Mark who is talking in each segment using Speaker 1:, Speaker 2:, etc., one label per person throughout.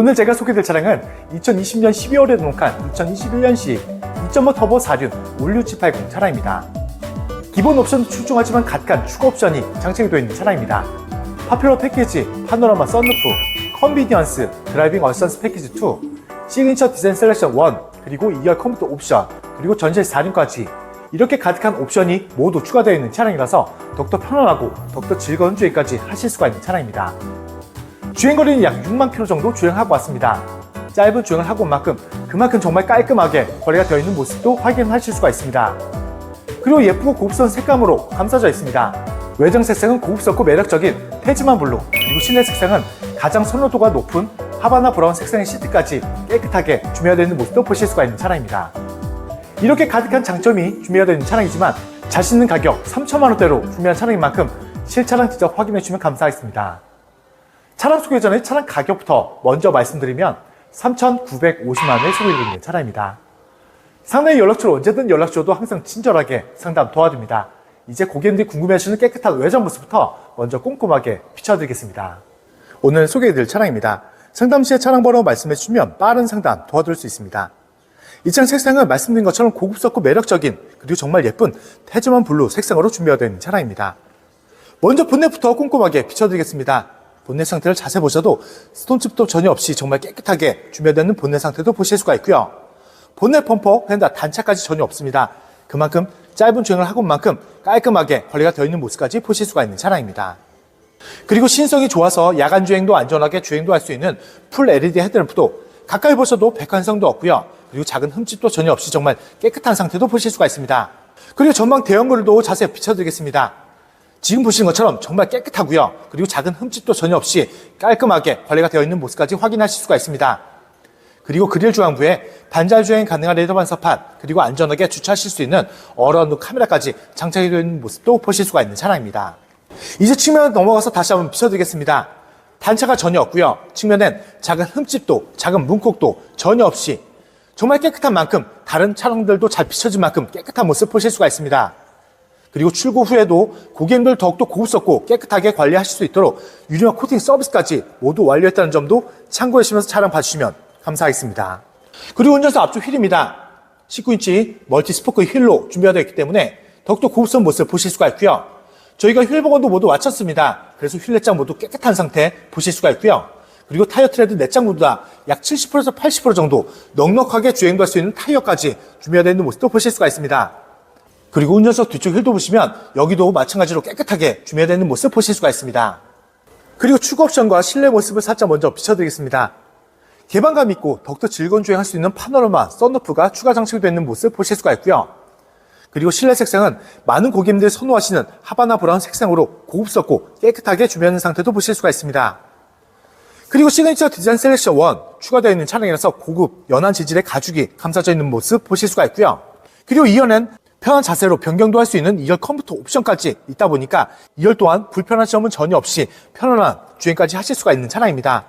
Speaker 1: 오늘 제가 소개될 차량은 2020년 12월에 등록한 2021년식 2.5 터보 4륜 올류 780 차량입니다. 기본 옵션도 출중하지만 각간 추가 옵션이 장착이 되어 있는 차량입니다. 파퓰러 패키지, 파노라마 썬루프, 컨비니언스, 드라이빙 어시스턴스 패키지 2, 시그니처 디자인 셀렉션 1, 그리고 2열 컴퓨터 옵션, 그리고 전실 4륜까지 이렇게 가득한 옵션이 모두 추가되어 있는 차량이라서 더욱더 편안하고 더욱더 즐거운 주행까지 하실 수가 있는 차량입니다. 주행거리는 약 6만 킬로 정도 주행하고 왔습니다. 짧은 주행을 하고 온 만큼 그만큼 정말 깔끔하게 거리가 되어 있는 모습도 확인하실 수가 있습니다. 그리고 예쁘고 고급스러운 색감으로 감싸져 있습니다. 외장 색상은 고급스럽고 매력적인 테즈만 블루 그리고 실내 색상은 가장 선호도가 높은 하바나 브라운 색상의 시트까지 깨끗하게 준비되어 있는 모습도 보실 수가 있는 차량입니다. 이렇게 가득한 장점이 준비되어 있는 차량이지만 자신 있는 가격 3천만 원대로 준비한 차량인 만큼 실차량 직접 확인해 주시면 감사하겠습니다. 차량 소개 전에 차량 가격부터 먼저 말씀드리면 3,950만 원에 소개되고 있는 차량입니다. 상당히 연락처로 언제든 연락 주셔도 항상 친절하게 상담 도와드립니다. 이제 고객님들이 궁금해하시는 깨끗한 외장 모습부터 먼저 꼼꼼하게 비춰드리겠습니다. 오늘 소개해드릴 차량입니다. 상담 시에 차량 번호 말씀해 주시면 빠른 상담 도와드릴 수 있습니다. 이 차량 색상은 말씀드린 것처럼 고급스럽고 매력적인 그리고 정말 예쁜 태즈만 블루 색상으로 준비되어 차량입니다. 먼저 본넷부터 꼼꼼하게 비춰드리겠습니다. 본넷 상태를 자세히 보셔도 스톤칩도 전혀 없이 정말 깨끗하게 준비되어 있는 본넷 상태도 보실 수가 있고요. 본넷 펌퍼, 펜다 단차까지 전혀 없습니다. 그만큼 짧은 주행을 하고 온 만큼 깔끔하게 관리가 되어 있는 모습까지 보실 수가 있는 차량입니다. 그리고 신성이 좋아서 야간 주행도 안전하게 주행도 할 수 있는 풀 LED 헤드램프도 가까이 보셔도 백환성도 없고요. 그리고 작은 흠집도 전혀 없이 정말 깨끗한 상태도 보실 수가 있습니다. 그리고 전방 대형글도 자세히 비춰드리겠습니다. 지금 보시는 것처럼 정말 깨끗하고요. 그리고 작은 흠집도 전혀 없이 깔끔하게 관리가 되어 있는 모습까지 확인하실 수가 있습니다. 그리고 그릴 중앙부에 반잘 주행 가능한 레더 반사판 그리고 안전하게 주차하실 수 있는 어라운드 카메라까지 장착이 되어 있는 모습도 보실 수가 있는 차량입니다. 이제 측면 넘어가서 다시 한번 비춰드리겠습니다. 단차가 전혀 없고요. 측면엔 작은 흠집도 작은 문콕도 전혀 없이 정말 깨끗한 만큼 다른 차량들도 잘 비춰진 만큼 깨끗한 모습 보실 수가 있습니다. 그리고 출고 후에도 고객님들 더욱더 고급스럽고 깨끗하게 관리하실 수 있도록 유리막 코팅 서비스까지 모두 완료했다는 점도 참고해 주시면서 차량 봐주시면 감사하겠습니다. 그리고 운전석 앞쪽 휠입니다. 19인치 멀티 스포크 휠로 준비가 되어 있기 때문에 더욱더 고급스러운 모습을 보실 수가 있고요. 저희가 휠 복원도 모두 마쳤습니다. 그래서 휠 내장 모두 깨끗한 상태 보실 수가 있고요. 그리고 타이어 트레드 내장 모두 다 약 70%에서 80% 정도 넉넉하게 주행도 할 수 있는 타이어까지 준비가 되어 있는 모습도 보실 수가 있습니다. 그리고 운전석 뒤쪽 휠도 보시면 여기도 마찬가지로 깨끗하게 준비되어 있는 모습 보실 수가 있습니다. 그리고 추가 옵션과 실내 모습을 살짝 먼저 비춰드리겠습니다. 개방감 있고 더욱더 즐거운 주행할 수 있는 파노라마 썬루프가 추가 장착되어 있는 모습 보실 수가 있고요. 그리고 실내 색상은 많은 고객님들이 선호하시는 하바나 브라운 색상으로 고급스럽고 깨끗하게 준비하는 상태도 보실 수가 있습니다. 그리고 시그니처 디자인 셀렉션 1 추가되어 있는 차량이라서 고급 연한 재질의 가죽이 감싸져 있는 모습 보실 수가 있고요. 그리고 2열엔 편한 자세로 변경도 할 수 있는 2열 컴퓨터 옵션까지 있다 보니까 2열 또한 불편한 점은 전혀 없이 편안한 주행까지 하실 수가 있는 차량입니다.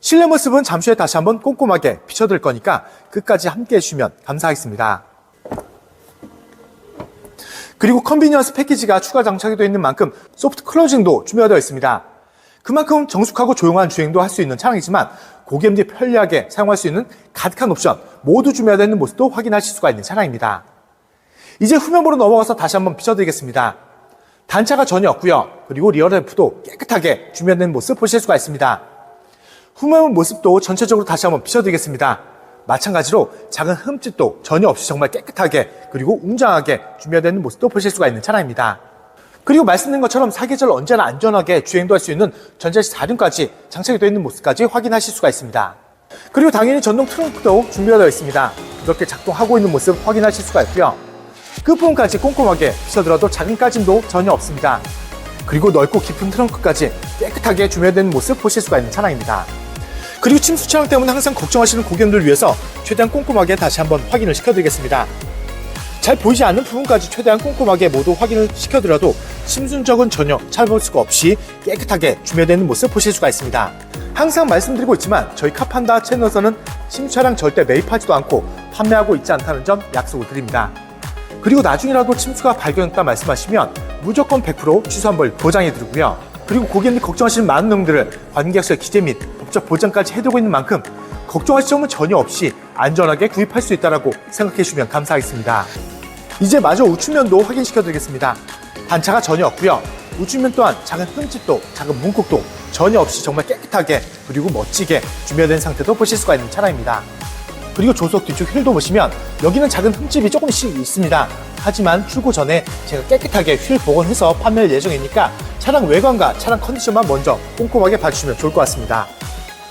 Speaker 1: 실내 모습은 잠시 후에 다시 한번 꼼꼼하게 비춰드릴 거니까 끝까지 함께 해주시면 감사하겠습니다. 그리고 컨비니언스 패키지가 추가 장착이 되어 있는 만큼 소프트 클로징도 준비가 되어 있습니다. 그만큼 정숙하고 조용한 주행도 할 수 있는 차량이지만 고객님들이 편리하게 사용할 수 있는 가득한 옵션 모두 준비가 되어 있는 모습도 확인하실 수가 있는 차량입니다. 이제 후면부로 넘어가서 다시 한번 비춰드리겠습니다. 단차가 전혀 없고요. 그리고 리어 램프도 깨끗하게 준비된 모습 보실 수가 있습니다. 후면 모습도 전체적으로 다시 한번 비춰드리겠습니다. 마찬가지로 작은 흠집도 전혀 없이 정말 깨끗하게 그리고 웅장하게 준비되는 모습도 보실 수가 있는 차량입니다. 그리고 말씀드린 것처럼 사계절 언제나 안전하게 주행도 할 수 있는 전자식 4륜까지 장착이 되어 있는 모습까지 확인하실 수가 있습니다. 그리고 당연히 전동 트렁크도 준비가 되어 있습니다. 이렇게 작동하고 있는 모습 확인하실 수가 있고요. 끝부분까지 꼼꼼하게 비춰들어도 작은 까짐도 전혀 없습니다. 그리고 넓고 깊은 트렁크까지 깨끗하게 준비된 모습 보실 수가 있는 차량입니다. 그리고 침수 차량 때문에 항상 걱정하시는 고객님들 위해서 최대한 꼼꼼하게 다시 한번 확인을 시켜드리겠습니다. 잘 보이지 않는 부분까지 최대한 꼼꼼하게 모두 확인을 시켜드려도 침순적은 전혀 찾아볼 수가 없이 깨끗하게 준비되는 모습 보실 수가 있습니다. 항상 말씀드리고 있지만 저희 카판다 채널에서는 침수 차량 절대 매입하지도 않고 판매하고 있지 않다는 점 약속을 드립니다. 그리고 나중이라도 침수가 발견했다 말씀하시면 무조건 100% 취소 환불 보장해 드리고요. 그리고 고객님이 걱정하시는 많은 내용들을 관계약서의 기재 및 법적 보장까지 해두고 있는 만큼 걱정하실 점은 전혀 없이 안전하게 구입할 수 있다고 생각해 주시면 감사하겠습니다. 이제 마저 우측면도 확인시켜 드리겠습니다. 단차가 전혀 없고요. 우측면 또한 작은 흠집도 작은 문콕도 전혀 없이 정말 깨끗하게 그리고 멋지게 준비된 상태도 보실 수가 있는 차량입니다. 그리고 조수석 뒤쪽 휠도 보시면 여기는 작은 흠집이 조금씩 있습니다. 하지만 출고 전에 제가 깨끗하게 휠 복원해서 판매할 예정이니까 차량 외관과 차량 컨디션만 먼저 꼼꼼하게 봐주시면 좋을 것 같습니다.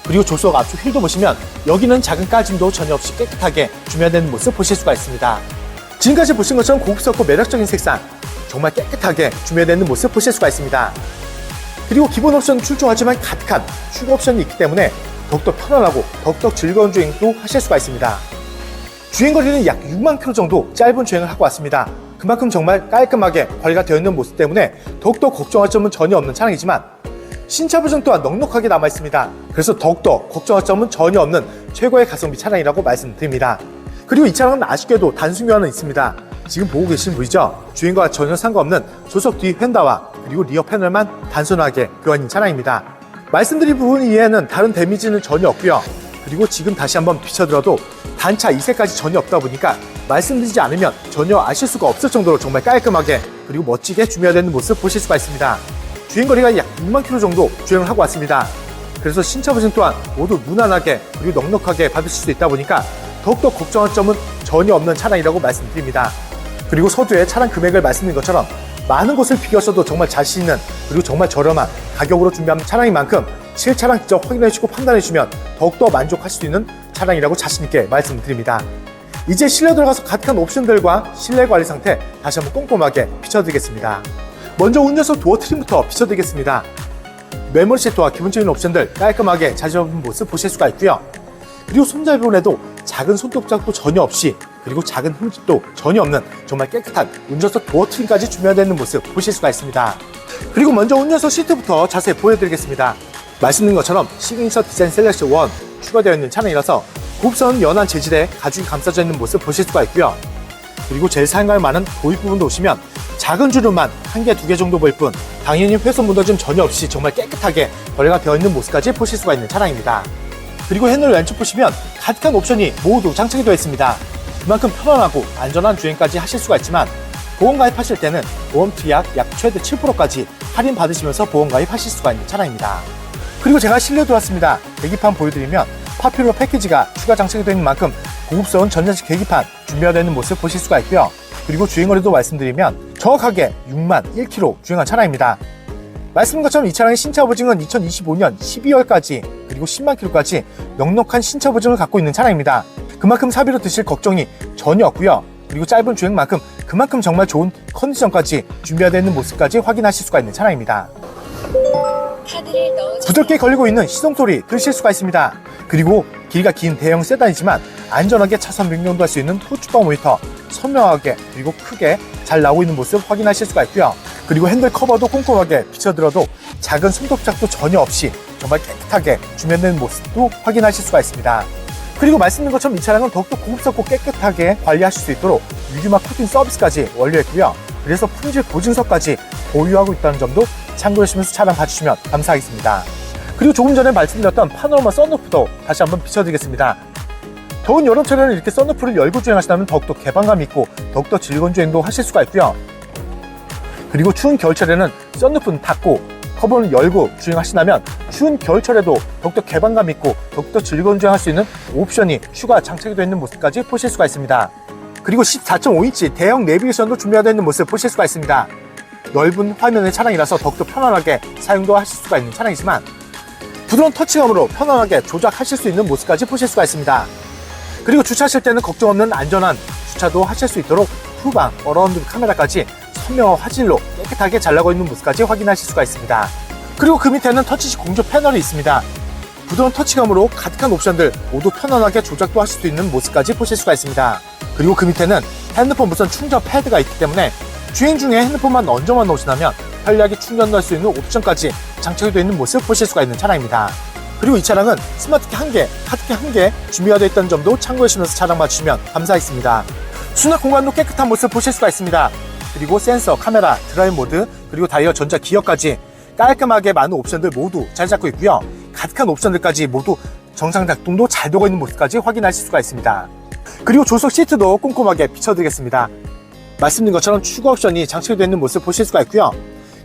Speaker 1: 그리고 조수석 앞쪽 휠도 보시면 여기는 작은 까짐도 전혀 없이 깨끗하게 준비되는 모습 보실 수가 있습니다. 지금까지 보신 것처럼 고급스럽고 매력적인 색상 정말 깨끗하게 준비되는 모습 보실 수가 있습니다. 그리고 기본 옵션 출중하지만 가득한 추가 옵션이 있기 때문에 더욱더 편안하고 더욱더 즐거운 주행도 하실 수가 있습니다. 주행 거리는 약 6만 킬로 정도 짧은 주행을 하고 왔습니다. 그만큼 정말 깔끔하게 관리가 되어 있는 모습 때문에 더욱더 걱정할 점은 전혀 없는 차량이지만 신차 보증 또한 넉넉하게 남아 있습니다. 그래서 더욱더 걱정할 점은 전혀 없는 최고의 가성비 차량이라고 말씀드립니다. 그리고 이 차량은 아쉽게도 단순 교환은 있습니다. 지금 보고 계신 보이죠? 주행과 전혀 상관없는 조석 뒤 휀다와 그리고 리어 패널만 단순하게 교환인 차량입니다. 말씀드린 부분 이외에는 다른 데미지는 전혀 없고요. 그리고 지금 다시 한번 비춰들어도 단차 2세까지 전혀 없다 보니까 말씀드리지 않으면 전혀 아실 수가 없을 정도로 정말 깔끔하게 그리고 멋지게 준비되는 모습 보실 수가 있습니다. 주행거리가 약 6만 킬로 정도 주행을 하고 왔습니다. 그래서 신차 보증 또한 모두 무난하게 그리고 넉넉하게 받으실 수 있다 보니까 더욱더 걱정할 점은 전혀 없는 차량이라고 말씀드립니다. 그리고 서두에 차량 금액을 말씀드린 것처럼 많은 곳을 비교하셔도 정말 자신 있는 그리고 정말 저렴한 가격으로 준비한 차량인 만큼 실차량 직접 확인해 주시고 판단해 주시면 더욱더 만족하실 수 있는 차량이라고 자신 있게 말씀드립니다. 이제 실내 들어가서 가득한 옵션들과 실내 관리 상태 다시 한번 꼼꼼하게 비춰드리겠습니다. 먼저 운전석 도어 트림부터 비춰드리겠습니다. 메모리 시트와 기본적인 옵션들 깔끔하게 잘 잡은 모습 보실 수가 있고요. 그리고 손잡이 부분에도 작은 손톱작도 전혀 없이 그리고 작은 흠집도 전혀 없는 정말 깨끗한 운전석 도어 트림까지 준비되어 있는 모습 보실 수가 있습니다. 그리고 먼저 운전석 시트부터 자세히 보여드리겠습니다. 말씀드린 것처럼 시그니처 디자인 셀렉션 1 추가되어 있는 차량이라서 곱선 연한 재질의 가죽이 감싸져 있는 모습 보실 수가 있고요. 그리고 제일 사용할 만한 도입 부분도 오시면 작은 주름만 한 개, 두 개 정도 보일 뿐 당연히 훼손 무너짐 전혀 없이 정말 깨끗하게 거래가 되어 있는 모습까지 보실 수가 있는 차량입니다. 그리고 핸들 왼쪽 보시면 가득한 옵션이 모두 장착이 되어 있습니다. 그만큼 편안하고 안전한 주행까지 하실 수가 있지만 보험 가입하실 때는 보험 투약 약 최대 7%까지 할인 받으시면서 보험 가입하실 수가 있는 차량입니다. 그리고 제가 실내 들어왔습니다. 계기판 보여드리면 파퓰러 패키지가 추가 장착이 되는 만큼 고급스러운 전자식 계기판 준비가 되는 모습 보실 수가 있고요. 그리고 주행거리도 말씀드리면 정확하게 6만 1km 주행한 차량입니다. 말씀드린 것처럼 이 차량의 신차 보증은 2025년 12월까지 그리고 10만 킬로까지 넉넉한 신차 보증을 갖고 있는 차량입니다. 그만큼 사비로 드실 걱정이 전혀 없고요. 그리고 짧은 주행만큼 그만큼 정말 좋은 컨디션까지 준비되어 있는 모습까지 확인하실 수가 있는 차량입니다. 부드럽게 걸리고 있는 시동 소리 들으실 수가 있습니다. 그리고 길이가 긴 대형 세단이지만 안전하게 차선 변경도 할 수 있는 후추버 모니터 선명하게 그리고 크게 잘 나오고 있는 모습 확인하실 수가 있고요. 그리고 핸들 커버도 꼼꼼하게 비춰들어도 작은 손톱작도 전혀 없이 정말 깨끗하게 주면된 모습도 확인하실 수가 있습니다. 그리고 말씀드린 것처럼 이 차량은 더욱더 고급스럽고 깨끗하게 관리하실 수 있도록 유리막 코팅 서비스까지 완료했고요. 그래서 품질 보증서까지 보유하고 있다는 점도 참고하시면서 차량 봐주시면 감사하겠습니다. 그리고 조금 전에 말씀드렸던 파노라마 썬루프도 다시 한번 비춰드리겠습니다. 더운 여름철에는 이렇게 썬루프를 열고 주행하시다면 더욱더 개방감 있고 더욱더 즐거운 주행도 하실 수가 있고요. 그리고 추운 겨울철에는 썬루프는 닫고 커버는 열고 주행하신다면 추운 겨울철에도 더욱더 개방감 있고 더욱더 즐거운 주행할 수 있는 옵션이 추가 장착이 되어 있는 모습까지 보실 수가 있습니다. 그리고 14.5인치 대형 내비게이션도 준비되어 있는 모습 보실 수가 있습니다. 넓은 화면의 차량이라서 더욱더 편안하게 사용도 하실 수가 있는 차량이지만 부드러운 터치감으로 편안하게 조작하실 수 있는 모습까지 보실 수가 있습니다. 그리고 주차하실 때는 걱정 없는 안전한 주차도 하실 수 있도록 후방 어라운드 카메라까지 선명한 화질로 깨끗하게 잘 나고 있는 모습까지 확인하실 수가 있습니다. 그리고 그 밑에는 터치식 공조 패널이 있습니다. 부드러운 터치감으로 가득한 옵션들 모두 편안하게 조작도 하실 수 있는 모습까지 보실 수가 있습니다. 그리고 그 밑에는 핸드폰 무선 충전 패드가 있기 때문에 주행 중에 핸드폰만 얹어만 놓으시다면 편리하게 충전할 수 있는 옵션까지 장착이 되어 있는 모습 보실 수가 있는 차량입니다. 그리고 이 차량은 스마트키 한개 카드키 한개 준비가 되어 있다는 점도 참고해주시면서 차량 맞추시면 감사하겠습니다. 수납 공간도 깨끗한 모습 보실 수가 있습니다. 그리고 센서, 카메라, 드라이브 모드, 그리고 다이어 전자 기어까지 깔끔하게 많은 옵션들 모두 잘 잡고 있고요. 가득한 옵션들까지 모두 정상 작동도 잘 되고 있는 모습까지 확인하실 수가 있습니다. 그리고 조석 시트도 꼼꼼하게 비춰드리겠습니다. 말씀드린 것처럼 추가 옵션이 장착되어 있는 모습 보실 수가 있고요.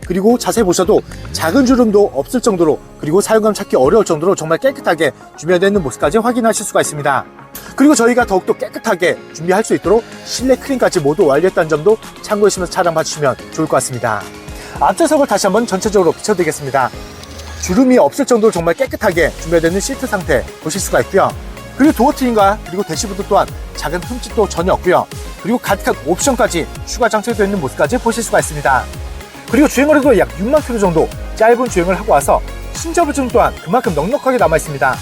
Speaker 1: 그리고 자세히 보셔도 작은 주름도 없을 정도로 그리고 사용감 찾기 어려울 정도로 정말 깨끗하게 준비되어 있는 모습까지 확인하실 수가 있습니다. 그리고 저희가 더욱더 깨끗하게 준비할 수 있도록 실내 크림까지 모두 완료했다는 점도 참고해주시면서 차량 봐주시면 좋을 것 같습니다. 앞좌석을 다시 한번 전체적으로 비춰드리겠습니다. 주름이 없을 정도로 정말 깨끗하게 준비되어 있는 시트 상태 보실 수가 있고요. 그리고 도어 트림과 그리고 대시보드 또한 작은 흠집도 전혀 없고요. 그리고 가득한 옵션까지 추가 장착되어 있는 모습까지 보실 수가 있습니다. 그리고 주행거리도 약 6만 킬로 정도 짧은 주행을 하고 와서 신저부증 또한 그만큼 넉넉하게 남아 있습니다.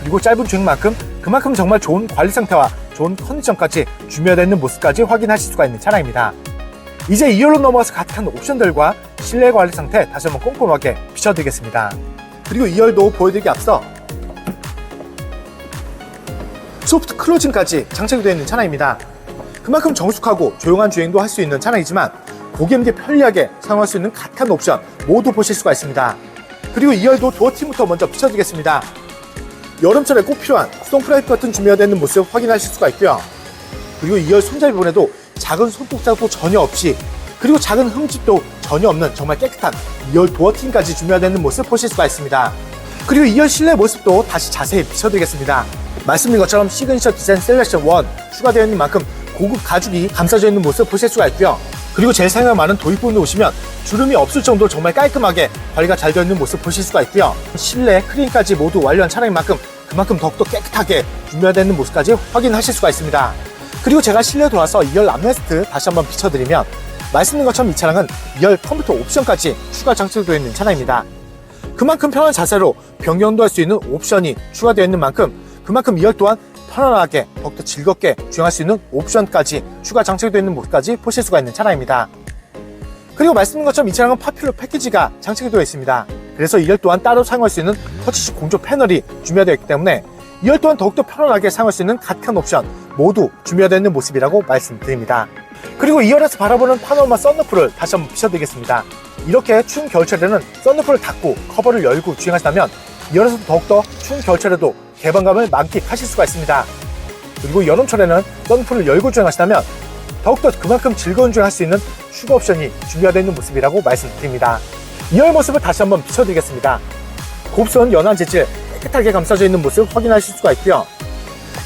Speaker 1: 그리고 짧은 주행만큼 그만큼 정말 좋은 관리 상태와 좋은 컨디션까지 준비되어 있는 모습까지 확인하실 수가 있는 차량입니다. 이제 2열로 넘어가서 가득한 옵션들과 실내 관리 상태 다시 한번 꼼꼼하게 비춰드리겠습니다. 그리고 2열도 보여드리기 앞서 소프트 클로징까지 장착이 되어 있는 차량입니다. 그만큼 정숙하고 조용한 주행도 할 수 있는 차량이지만 고객님께 편리하게 사용할 수 있는 가득한 옵션 모두 보실 수가 있습니다. 그리고 2열도 도어 팀부터 먼저 비춰드리겠습니다. 여름철에 꼭 필요한 수동 프라이프 같은 준비가 되는 모습 확인하실 수가 있고요. 그리고 2열 손잡이 부분에도 작은 손톱자국도 전혀 없이 그리고 작은 흠집도 전혀 없는 정말 깨끗한 2열 도어팀까지 준비가 되는 모습 보실 수가 있습니다. 그리고 2열 실내 모습도 다시 자세히 비춰드리겠습니다. 말씀드린 것처럼 시그니처 디자인 셀렉션 1 추가되어 있는 만큼 고급 가죽이 감싸져 있는 모습 보실 수가 있고요. 그리고 제일 사용가 많은 도입 부분에 오시면 주름이 없을 정도로 정말 깔끔하게 관리가 잘 되어 있는 모습 보실 수가 있고요. 실내 크림까지 모두 완료한 차량인 만큼 그만큼 더욱더 깨끗하게 있는 모습까지 확인하실 수가 있습니다. 그리고 제가 실내 돌아서 2열 암레스트 다시 한번 비춰드리면 말씀드린 것처럼 이 차량은 2열 컴퓨터 옵션까지 추가 장착되어 있는 차량입니다. 그만큼 편한 자세로 변경도 할 수 있는 옵션이 추가되어 있는 만큼 그만큼 2열 또한 편안하게 더욱더 즐겁게 주행할 수 있는 옵션까지 추가 장착되어 있는 모습까지 보실 수가 있는 차량입니다. 그리고 말씀드린 것처럼 이 차량은 파퓰러 패키지가 장착이 되어 있습니다. 그래서 2열 또한 따로 사용할 수 있는 터치식 공조 패널이 준비되어 있기 때문에 2열 또한 더욱더 편안하게 사용할 수 있는 가득한 옵션 모두 준비되어 있는 모습이라고 말씀드립니다. 그리고 2열에서 바라보는 파노라마 썬루프를 다시 한번 비춰드리겠습니다. 이렇게 추운 겨울철에는 썬루프를 닫고 커버를 열고 주행하시다면 2열에서 더욱더 추운 겨울철에도 개방감을 만끽하실 수가 있습니다. 그리고 여름철에는 썬루프를 열고 주행하시다면 더욱더 그만큼 즐거운 주행할 수 있는 추가 옵션이 준비가 되어 있는 모습이라고 말씀드립니다. 2열 모습을 다시 한번 비춰드리겠습니다. 곱선 연한 재질 깨끗하게 감싸져 있는 모습 확인하실 수가 있고요.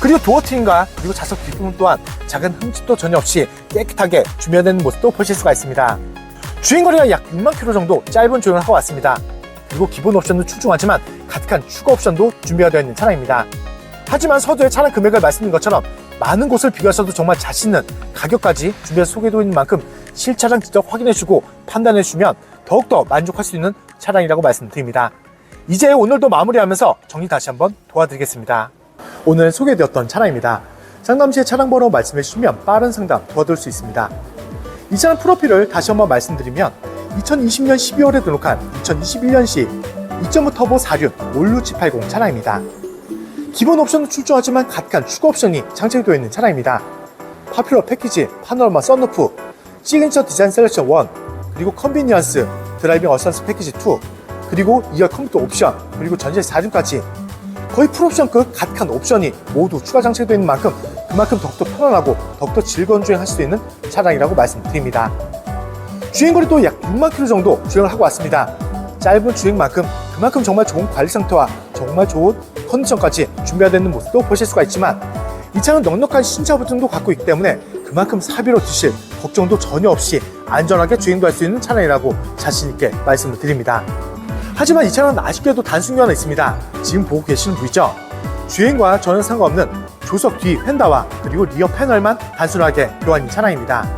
Speaker 1: 그리고 도어 트림과 그리고 좌석 뒷부분 또한 작은 흠집도 전혀 없이 깨끗하게 준비되는 모습도 보실 수가 있습니다. 주행거리가 약 6만 킬로 정도 짧은 주행을 하고 왔습니다. 그리고 기본 옵션도 출중하지만 가득한 추가 옵션도 준비가 되어 있는 차량입니다. 하지만 서두에 차량 금액을 말씀드린 것처럼 많은 곳을 비교하셔도 정말 자신 있는 가격까지 준비해서 소개해드리고 있는 만큼 실차량 직접 확인해주고 판단해주면 더욱더 만족할 수 있는 차량이라고 말씀드립니다. 이제 오늘도 마무리하면서 정리 다시 한번 도와드리겠습니다. 오늘 소개되었던 차량입니다. 상담 시에 차량 번호 말씀해 주시면 빠른 상담 도와드릴 수 있습니다. 이 차량 프로필을 다시 한번 말씀드리면 2020년 12월에 등록한 2021년식 2.5 터보 4륜 올류 G80 차량입니다. 기본 옵션은 출중하지만 각간 추가 옵션이 장착되어 있는 차량입니다. 파퓰러 패키지, 파노라마 썬루프, 시그니처 디자인 셀렉션 1, 그리고 컨비니언스, 드라이빙 어선스 패키지 2, 그리고 2열 컴퓨터 옵션, 그리고 전체 4륜까지 거의 풀옵션급 각한 옵션이 모두 추가 장착되어 있는 만큼 그만큼 더욱더 편안하고 더욱더 즐거운 주행할 수 있는 차량이라고 말씀드립니다. 주행거리도 약 6만 킬로 정도 주행을 하고 왔습니다. 짧은 주행만큼 그만큼 정말 좋은 관리 상태와 정말 좋은 컨디션까지 준비되어 있는 모습도 보실 수가 있지만 이 차는 넉넉한 신차 보증도 갖고 있기 때문에 그만큼 사비로 드실 걱정도 전혀 없이 안전하게 주행도 할 수 있는 차량이라고 자신있게 말씀을 드립니다. 하지만 이 차는 아쉽게도 단순기 하나 있습니다. 지금 보고 계시는 보이죠? 주행과 전혀 상관없는 조석 뒤 휀다와 그리고 리어 패널만 단순하게 교환인 차량입니다.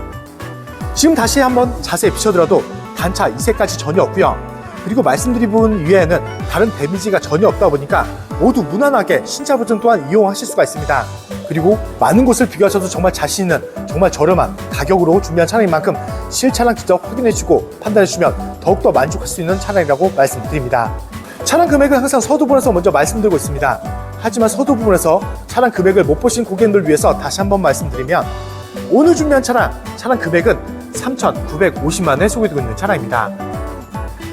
Speaker 1: 지금 다시 한번 자세히 비춰들어도 단차 이색까지 전혀 없고요. 그리고 말씀드린 부분 위에는 다른 데미지가 전혀 없다 보니까 모두 무난하게 신차 보증 또한 이용하실 수가 있습니다. 그리고 많은 곳을 비교하셔도 정말 자신 있는 정말 저렴한 가격으로 준비한 차량인 만큼 실차량 직접 확인해주고 판단해주면 더욱더 만족할 수 있는 차량이라고 말씀드립니다. 차량 금액은 항상 서두 부분에서 먼저 말씀드리고 있습니다. 하지만 서두 부분에서 차량 금액을 못 보신 고객님들 위해서 다시 한번 말씀드리면 오늘 준비한 차량, 차량 금액은 3,950만 원에 소개되고 있는 차량입니다.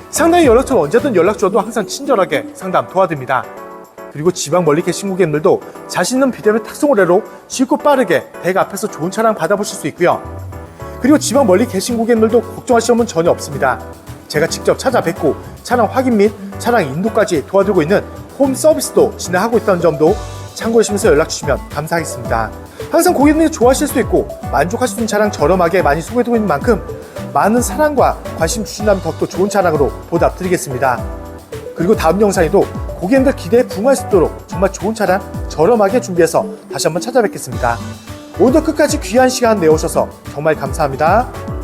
Speaker 1: 상당히 연락처 언제든 연락 주어도 항상 친절하게 상담 도와드립니다. 그리고 지방 멀리 계신 고객님들도 자신 있는 비대면 탁송 의뢰로 쉽고 빠르게 대가 앞에서 좋은 차량 받아보실 수 있고요. 그리고 지방 멀리 계신 고객님들도 걱정하실 점은 전혀 없습니다. 제가 직접 찾아뵙고 차량 확인 및 차량 인도까지 도와드리고 있는 홈 서비스도 진행하고 있다는 점도 참고하시면서 연락 주시면 감사하겠습니다. 항상 고객님이 좋아하실 수 있고 만족할 수 있는 차량 저렴하게 많이 소개되고 있는 만큼 많은 사랑과 관심 주신다면 더욱더 좋은 차량으로 보답드리겠습니다. 그리고 다음 영상에도 고객님들 기대에 부응할 수 있도록 정말 좋은 차량 저렴하게 준비해서 다시 한번 찾아뵙겠습니다. 오늘도 끝까지 귀한 시간 내오셔서 정말 감사합니다.